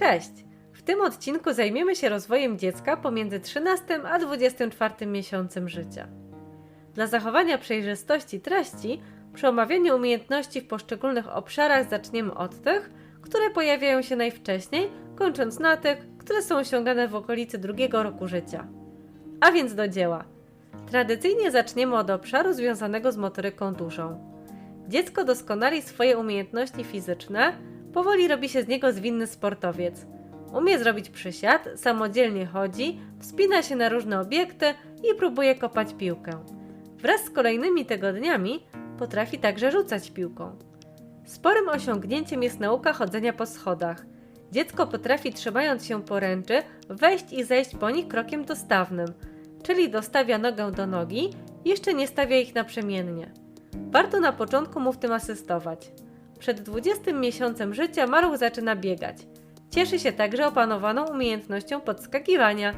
Cześć! W tym odcinku zajmiemy się rozwojem dziecka pomiędzy 13 a 24 miesiącem życia. Dla zachowania przejrzystości treści, przy omawianiu umiejętności w poszczególnych obszarach zaczniemy od tych, które pojawiają się najwcześniej, kończąc na tych, które są osiągane w okolicy drugiego roku życia. A więc do dzieła. Tradycyjnie zaczniemy od obszaru związanego z motoryką dużą. Dziecko doskonali swoje umiejętności fizyczne, powoli robi się z niego zwinny sportowiec. Umie zrobić przysiad, samodzielnie chodzi, wspina się na różne obiekty i próbuje kopać piłkę. Wraz z kolejnymi tygodniami potrafi także rzucać piłką. Sporym osiągnięciem jest nauka chodzenia po schodach. Dziecko potrafi trzymając się poręczy wejść i zejść po nich krokiem dostawnym, czyli dostawia nogę do nogi, jeszcze nie stawia ich naprzemiennie. Warto na początku mu w tym asystować. Przed 20 miesiącem życia maluch zaczyna biegać. Cieszy się także opanowaną umiejętnością podskakiwania.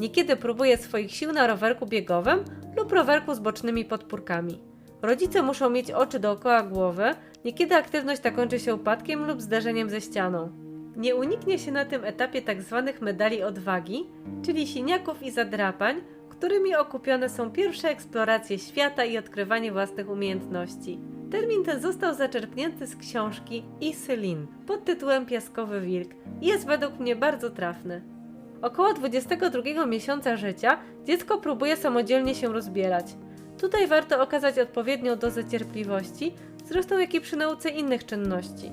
Niekiedy próbuje swoich sił na rowerku biegowym lub rowerku z bocznymi podpórkami. Rodzice muszą mieć oczy dookoła głowy, niekiedy aktywność ta kończy się upadkiem lub zderzeniem ze ścianą. Nie uniknie się na tym etapie tzw. medali odwagi, czyli siniaków i zadrapań, którymi okupione są pierwsze eksploracje świata i odkrywanie własnych umiejętności. Termin ten został zaczerpnięty z książki Iselin pod tytułem Piaskowy Wilk jest według mnie bardzo trafny. Około 22 miesiąca życia dziecko próbuje samodzielnie się rozbierać. Tutaj warto okazać odpowiednią dozę cierpliwości, zresztą jak i przy nauce innych czynności.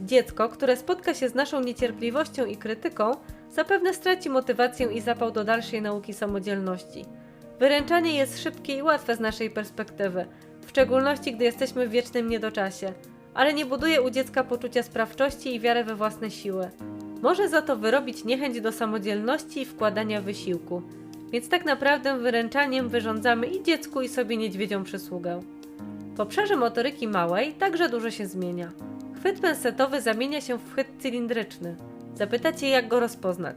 Dziecko, które spotka się z naszą niecierpliwością i krytyką, zapewne straci motywację i zapał do dalszej nauki samodzielności. Wyręczanie jest szybkie i łatwe z naszej perspektywy, w szczególności gdy jesteśmy w wiecznym niedoczasie, ale nie buduje u dziecka poczucia sprawczości i wiary we własne siły. Może za to wyrobić niechęć do samodzielności i wkładania wysiłku, więc tak naprawdę wyręczaniem wyrządzamy i dziecku i sobie niedźwiedzią przysługę. W obszarze motoryki małej także dużo się zmienia. Chwyt pensetowy zamienia się w chwyt cylindryczny. Zapytacie, jak go rozpoznać.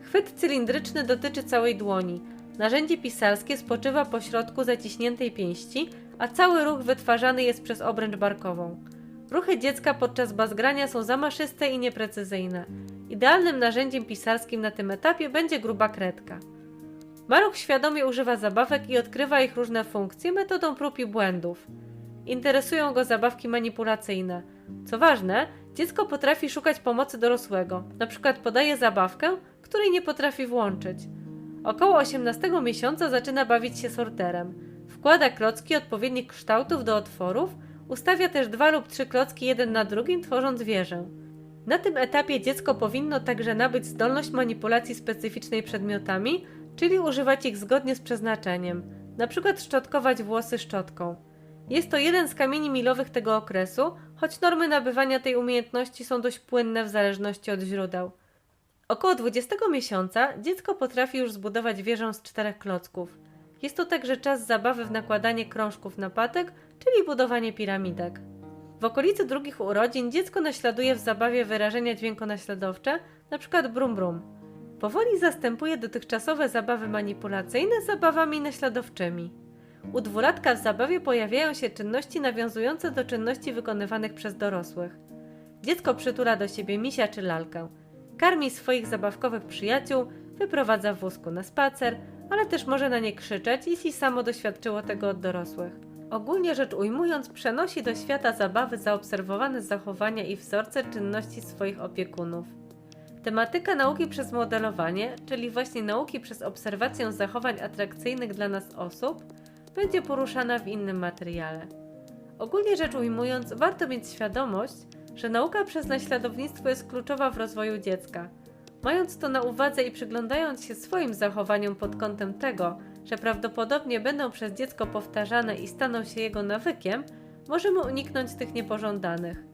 Chwyt cylindryczny dotyczy całej dłoni. Narzędzie pisarskie spoczywa po środku zaciśniętej pięści, a cały ruch wytwarzany jest przez obręcz barkową. Ruchy dziecka podczas bazgrania są zamaszyste i nieprecyzyjne. Idealnym narzędziem pisarskim na tym etapie będzie gruba kredka. Maluch świadomie używa zabawek i odkrywa ich różne funkcje metodą prób i błędów. Interesują go zabawki manipulacyjne. Co ważne, dziecko potrafi szukać pomocy dorosłego, na przykład podaje zabawkę, której nie potrafi włączyć. Około 18 miesiąca zaczyna bawić się sorterem. Wkłada klocki odpowiednich kształtów do otworów, ustawia też dwa lub trzy klocki jeden na drugim, tworząc wieżę. Na tym etapie dziecko powinno także nabyć zdolność manipulacji specyficznej przedmiotami, czyli używać ich zgodnie z przeznaczeniem, np. szczotkować włosy szczotką. Jest to jeden z kamieni milowych tego okresu, choć normy nabywania tej umiejętności są dość płynne w zależności od źródeł. Około 20 miesiąca dziecko potrafi już zbudować wieżę z czterech klocków. Jest to także czas zabawy w nakładanie krążków na patek, czyli budowanie piramidek. W okolicy drugich urodzin dziecko naśladuje w zabawie wyrażenia dźwiękonaśladowcze, np. brum brum. Powoli zastępuje dotychczasowe zabawy manipulacyjne zabawami naśladowczymi. U dwulatka w zabawie pojawiają się czynności nawiązujące do czynności wykonywanych przez dorosłych. Dziecko przytula do siebie misia czy lalkę. Karmi swoich zabawkowych przyjaciół, wyprowadza w wózku na spacer, ale też może na nie krzyczeć, jeśli samo doświadczyło tego od dorosłych. Ogólnie rzecz ujmując, przenosi do świata zabawy zaobserwowane zachowania i wzorce czynności swoich opiekunów. Tematyka nauki przez modelowanie, czyli właśnie nauki przez obserwację zachowań atrakcyjnych dla nas osób, będzie poruszana w innym materiale. Ogólnie rzecz ujmując, warto mieć świadomość, że nauka przez naśladownictwo jest kluczowa w rozwoju dziecka. Mając to na uwadze i przyglądając się swoim zachowaniom pod kątem tego, że prawdopodobnie będą przez dziecko powtarzane i staną się jego nawykiem, możemy uniknąć tych niepożądanych.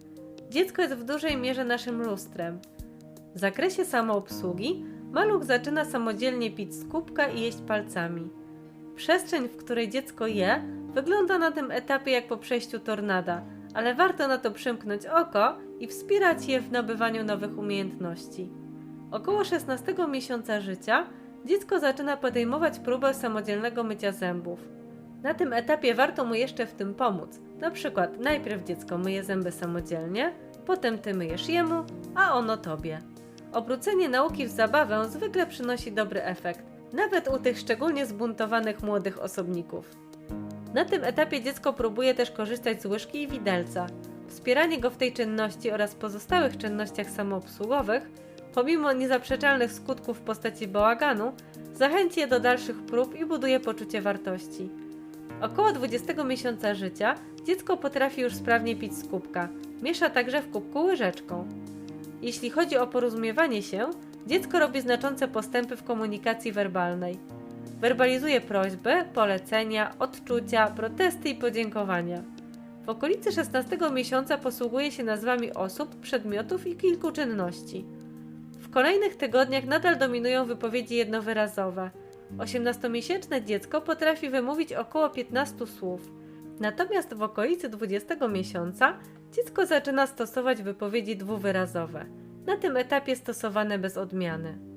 Dziecko jest w dużej mierze naszym lustrem. W zakresie samoobsługi maluch zaczyna samodzielnie pić z kubka i jeść palcami. Przestrzeń, w której dziecko je, wygląda na tym etapie jak po przejściu tornada, ale warto na to przymknąć oko i wspierać je w nabywaniu nowych umiejętności. Około 16 miesiąca życia dziecko zaczyna podejmować próbę samodzielnego mycia zębów. Na tym etapie warto mu jeszcze w tym pomóc. Na przykład najpierw dziecko myje zęby samodzielnie, potem ty myjesz jemu, a ono tobie. Obrócenie nauki w zabawę zwykle przynosi dobry efekt, nawet u tych szczególnie zbuntowanych młodych osobników. Na tym etapie dziecko próbuje też korzystać z łyżki i widelca. Wspieranie go w tej czynności oraz pozostałych czynnościach samoobsługowych, pomimo niezaprzeczalnych skutków w postaci bałaganu, zachęci je do dalszych prób i buduje poczucie wartości. Około 20 miesiąca życia dziecko potrafi już sprawnie pić z kubka. Miesza także w kubku łyżeczką. Jeśli chodzi o porozumiewanie się, dziecko robi znaczące postępy w komunikacji werbalnej. Werbalizuje prośby, polecenia, odczucia, protesty i podziękowania. W okolicy 16 miesiąca posługuje się nazwami osób, przedmiotów i kilku czynności. W kolejnych tygodniach nadal dominują wypowiedzi jednowyrazowe. 18-miesięczne dziecko potrafi wymówić około 15 słów. Natomiast w okolicy 20 miesiąca dziecko zaczyna stosować wypowiedzi dwuwyrazowe, na tym etapie stosowane bez odmiany.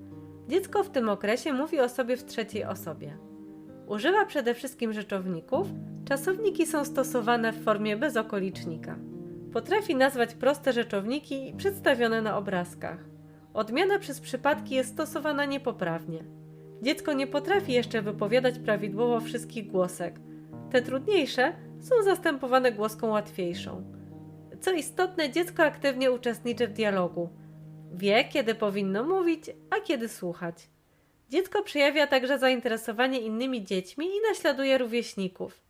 Dziecko w tym okresie mówi o sobie w trzeciej osobie. Używa przede wszystkim rzeczowników, czasowniki są stosowane w formie bezokolicznika. Potrafi nazwać proste rzeczowniki przedstawione na obrazkach. Odmiana przez przypadki jest stosowana niepoprawnie. Dziecko nie potrafi jeszcze wypowiadać prawidłowo wszystkich głosek. Te trudniejsze są zastępowane głoską łatwiejszą. Co istotne, dziecko aktywnie uczestniczy w dialogu. Wie, kiedy powinno mówić, a kiedy słuchać. Dziecko przejawia także zainteresowanie innymi dziećmi i naśladuje rówieśników.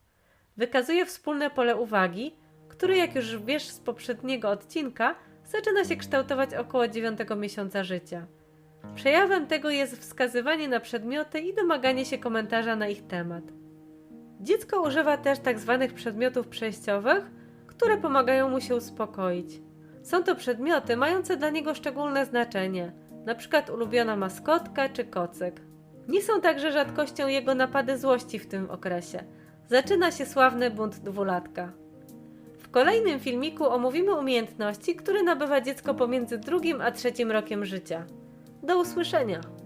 Wykazuje wspólne pole uwagi, które, jak już wiesz z poprzedniego odcinka, zaczyna się kształtować około 9 miesiąca życia. Przejawem tego jest wskazywanie na przedmioty i domaganie się komentarza na ich temat. Dziecko używa też tzw. przedmiotów przejściowych, które pomagają mu się uspokoić. Są to przedmioty mające dla niego szczególne znaczenie, np. ulubiona maskotka czy kocyk. Nie są także rzadkością jego napady złości w tym okresie. Zaczyna się sławny bunt dwulatka. W kolejnym filmiku omówimy umiejętności, które nabywa dziecko pomiędzy drugim a trzecim rokiem życia. Do usłyszenia!